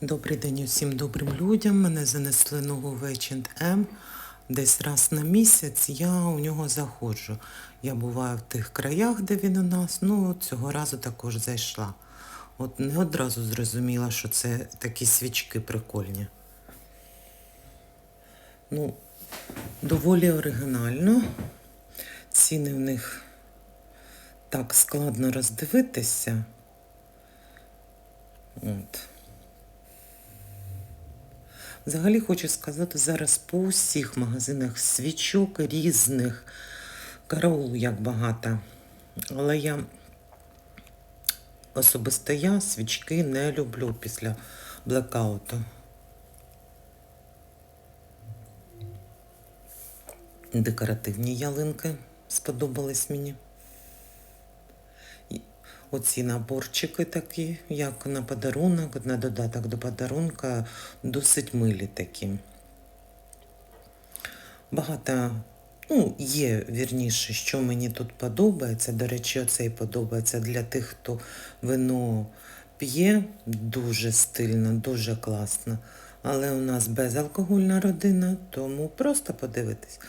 Добрий день усім добрим людям. Мене занесли ногу в H&M. Десь раз на місяць я у нього заходжу. Я буваю в тих краях, де він у нас. Ну, цього разу також зайшла. От не одразу зрозуміла, що це такі свічки прикольні. Ну, доволі оригінально. Ціни в них так складно роздивитися. От. Взагалі хочу сказати, зараз по усіх магазинах свічок різних, караул як багато. Але я особисто я свічки не люблю після блекауту. Декоративні ялинки сподобались мені. І Оці наборчики такі, як на подарунок, на додаток до подарунка, досить милі такі. Багато, ну, є вірніше, що мені тут подобається. До речі, оцей подобається для тих, хто вино п'є. Дуже стильно, дуже класно. Але у нас безалкогольна родина, тому просто подивитись.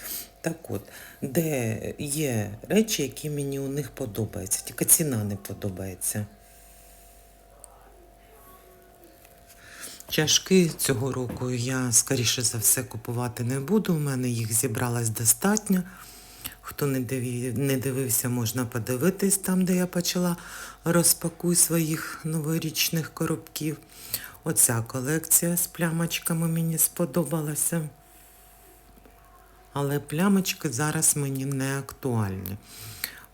Так от, де є речі, які мені у них подобаються, тільки ціна не подобається. Чашки цього року я, скоріше за все, купувати не буду. У мене їх зібралось достатньо. Хто не, дивився, можна подивитись там, де я почала розпакуй своїх новорічних коробків. Оця колекція з плямочками мені сподобалася. Але плямочки зараз мені не актуальні.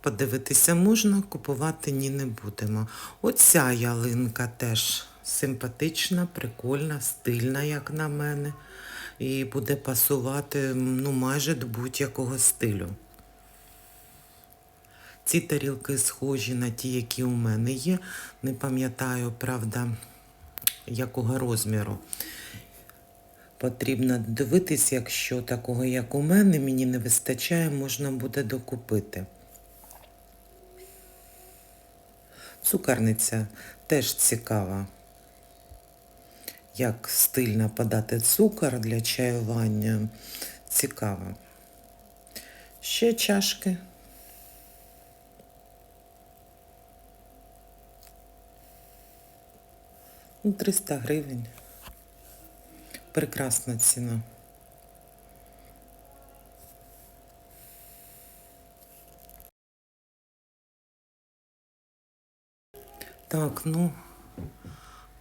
Подивитися можна, купувати ні не будемо. Оця ялинка теж симпатична, прикольна, стильна, як на мене. І буде пасувати ну, майже до будь-якого стилю. Ці тарілки схожі на ті, які у мене є. Не пам'ятаю, правда, якого розміру. Потрібно дивитись, якщо такого, як у мене, мені не вистачає, можна буде докупити. Цукерниця теж цікава. Як стильно подати цукор для чаювання. Цікаво. Ще чашки. Ну, 300 гривень. Прекрасна ціна. Так, ну,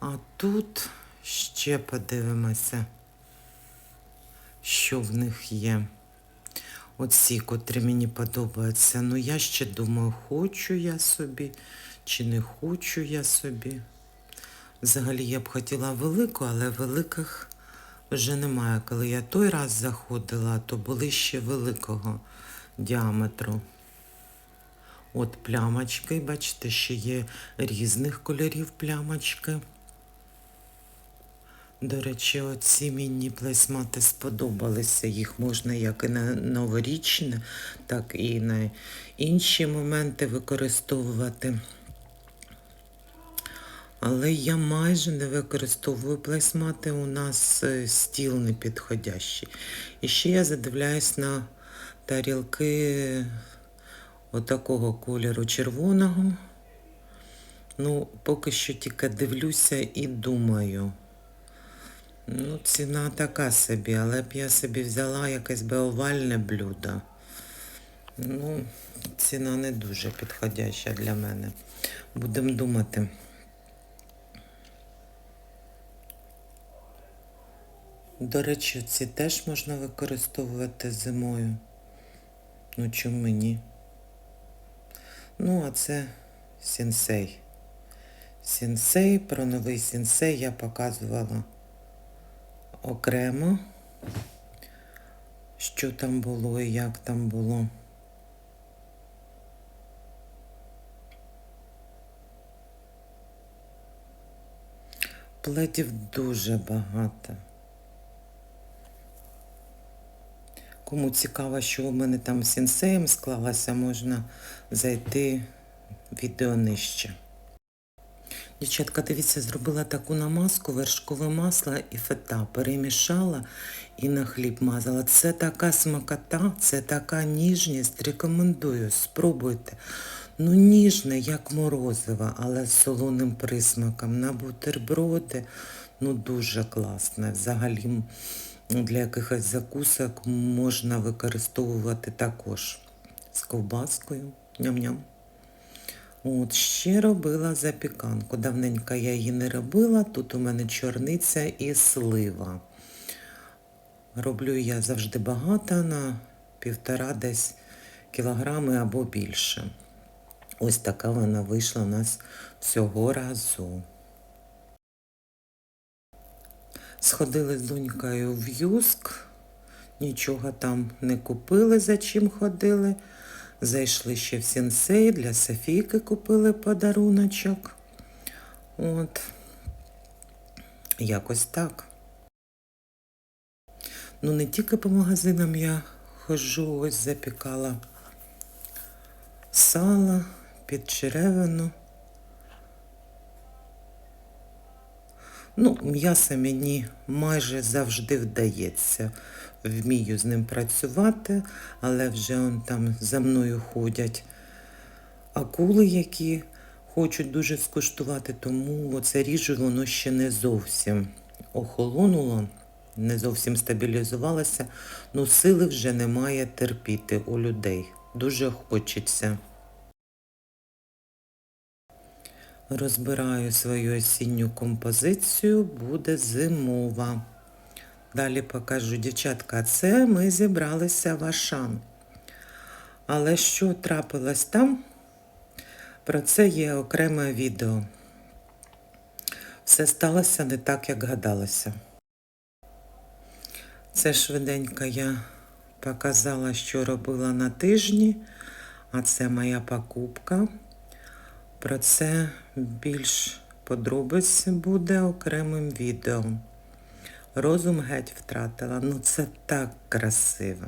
а тут ще подивимося, що в них є. Оці, котрі мені подобаються. Ну, я ще думаю, хочу я собі, чи не хочу я собі. Взагалі я б хотіла велику, але великих вже немає. Коли я той раз заходила, то були ще великого діаметру. От плямочки, бачите, ще є різних кольорів плямочки. До речі, оці мені плейсмати сподобалися. Їх можна як і на новорічне, так і на інші моменти використовувати. Але я майже не використовую плейсмати, у нас е, стіл не підходящий. І ще я задивляюсь на тарілки отакого кольору червоного. Ну, поки що тільки дивлюся і думаю. Ну, ціна така собі, але б я собі взяла якесь би овальне блюдо. Ну, ціна не дуже підходяща для мене. Будемо думати. До речі, ці теж можна використовувати зимою. Ну, чому ні? Ну, а це сенсей. Сенсей, про новий сенсей я показувала окремо, що там було і як там було. Плетів дуже багато. Кому цікаво, що у мене там з сенсеєм склалося, можна зайти в відео нижче. Дівчатка, дивіться, зробила таку намазку, вершкове масло і фета. Перемішала і на хліб мазала. Це така смакота, це така ніжність. Рекомендую, спробуйте. Ну, ніжне, як морозиво, але з солоним присмаком. На бутерброди, ну дуже класне. Взагалі для якихось закусок можна використовувати також з ковбаскою. Ням-ням. От, ще робила запіканку. Давненько я її не робила. Тут у мене чорниця і слива. Роблю я завжди багато на півтора десь кілограми або більше. Ось така вона вийшла у нас цього разу. Сходили з донькою в Юск, нічого там не купили, за чим ходили. Зайшли ще в сенсей, для Софійки купили подаруночок. От. Якось так. Ну, не тільки по магазинам я ходжу, ось запікала сало під черевину. Ну, м'ясо мені майже завжди вдається. Вмію з ним працювати, але вже он там за мною ходять акули, які хочуть дуже скуштувати, тому оце ріжу, воно ще не зовсім охолонуло, не зовсім стабілізувалося. Ну, сили вже немає терпіти у людей. Дуже хочеться. Розбираю свою осінню композицію, буде зимова. Далі покажу, дівчатка, це ми зібралися в Ашан. Але що трапилось там, про це є окреме відео. Все сталося не так, як гадалося. Це швиденько я показала, що робила на тижні, а це моя покупка. Про це більш подробиць буде окремим відео. Розум геть втратила. Ну це так красиво.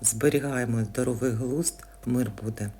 Зберігаємо здоровий глузд, мир буде.